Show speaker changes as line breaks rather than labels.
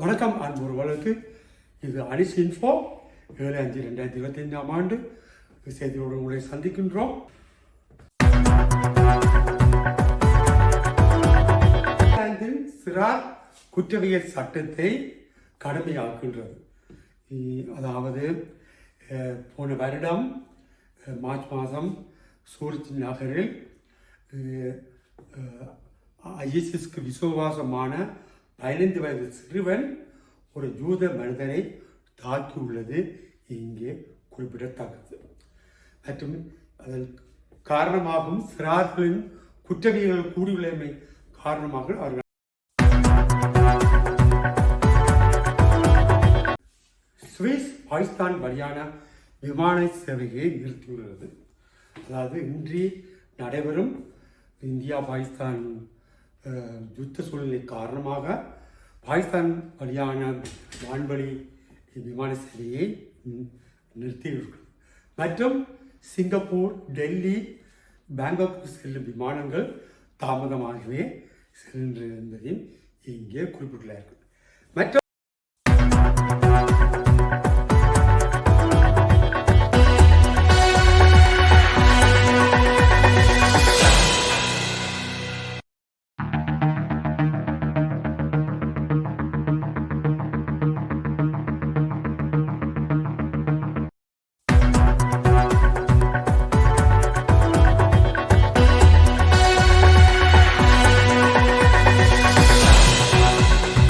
வணக்கம் அன்புறவர்களுக்கு இது அனிஸ் இன்ஃபோ. ஏழு அஞ்சு ரெண்டாயிரத்தி இருபத்தி ஐந்தாம் ஆண்டு செய்தியோடு உங்களை சந்திக்கின்றோம். சிறார் குற்றவியல் சட்டத்தை கடுமையாக்குகின்றது. அதாவது போன வருடம் மார்ச் மாதம் சூரத் நகரில் ஐஎஸ்எஸ்க்கு விசுவாசமான பதினைந்து வயது சிறுவன் ஒரு யூத மனிதனை தாக்கியுள்ளது. இங்கே குறிப்பிடத்தக்கது. மற்றும் அதன் காரணமாகவும் சிறார்களின் குற்றவியல்கள் கூடியுள்ளமை காரணமாக அவர்கள் சுவிஸ் பாகிஸ்தான் வழியான விமான சேவையை நிறுத்தியுள்ளது. அதாவது இன்றி நடைபெறும் இந்தியா பாகிஸ்தான் யுத்த சூழ்நிலை காரணமாக பாகிஸ்தான் வழியான வான்வழி விமான சேவையை ம், நிறுத்தியுள்ளது மற்றும் சிங்கப்பூர் டெல்லி பேங்காக் செல்லும் விமானங்கள் தாமதமாகவே சென்று என்பதையும் இங்கே குறிப்பிட்டுள்ளார்கள். மற்ற